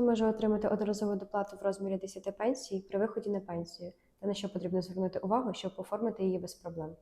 Хто може отримати одноразову доплату в розмірі 10 пенсій при виході на пенсію, та на що потрібно звернути увагу, щоб оформити її без проблем.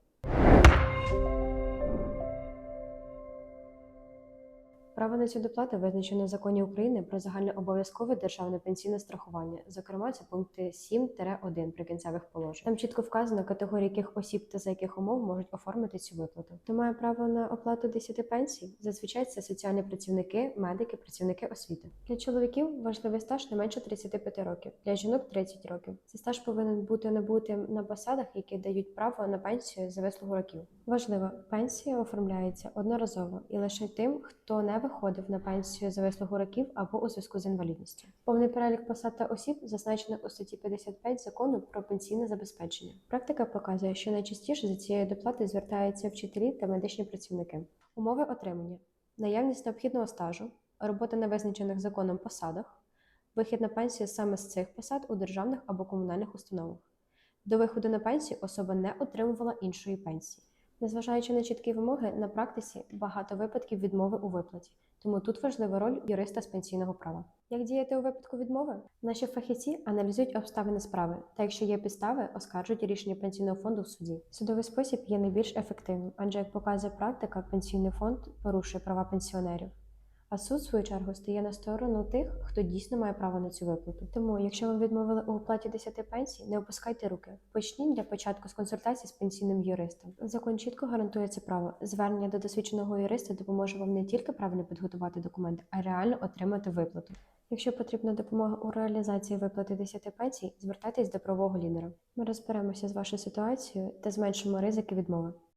Право на цю доплату визначено в законі України про загальнообов'язкове державне пенсійне страхування. Зокрема, це пункти 7-1 прикінцевих положень. Там чітко вказано категорії яких осіб та за яких умов можуть оформити цю виплату. Хто має право на оплату 10 пенсій? Зазвичай це соціальні працівники, медики, працівники освіти. Для чоловіків важливий стаж не менше 35 років, для жінок 30 років. Цей стаж повинен бути набутим на посадах, які дають право на пенсію за вислугу років. Важливо, пенсія оформляється одноразово і лише тим, хто не виходив на пенсію за вислугу років або у зв'язку з інвалідністю. Повний перелік посад та осіб зазначено у статті 55 закону про пенсійне забезпечення. Практика показує, що найчастіше за цією доплатою звертаються вчителі та медичні працівники. Умови отримання: наявність необхідного стажу, робота на визначених законом посадах, вихід на пенсію саме з цих посад у державних або комунальних установах. До виходу на пенсію особа не отримувала іншої пенсії. Незважаючи на чіткі вимоги, на практиці багато випадків відмови у виплаті, тому тут важлива роль юриста з пенсійного права. Як діяти у випадку відмови? Наші фахівці аналізують обставини справи, та якщо є підстави, оскаржують рішення пенсійного фонду в суді. Судовий спосіб є найбільш ефективним, адже як показує практика, пенсійний фонд порушує права пенсіонерів. А суд, в свою чергу, стає на сторону тих, хто дійсно має право на цю виплату. Тому, якщо ви відмовили у оплаті 10 пенсій, не опускайте руки. Почніть для початку з консультації з пенсійним юристом. Закон чітко гарантує це право. Звернення до досвідченого юриста допоможе вам не тільки правильно підготувати документи, а й реально отримати виплату. Якщо потрібна допомога у реалізації виплати 10 пенсій, звертайтесь до правового лідера. Ми розберемося з вашою ситуацією та зменшимо ризики відмови.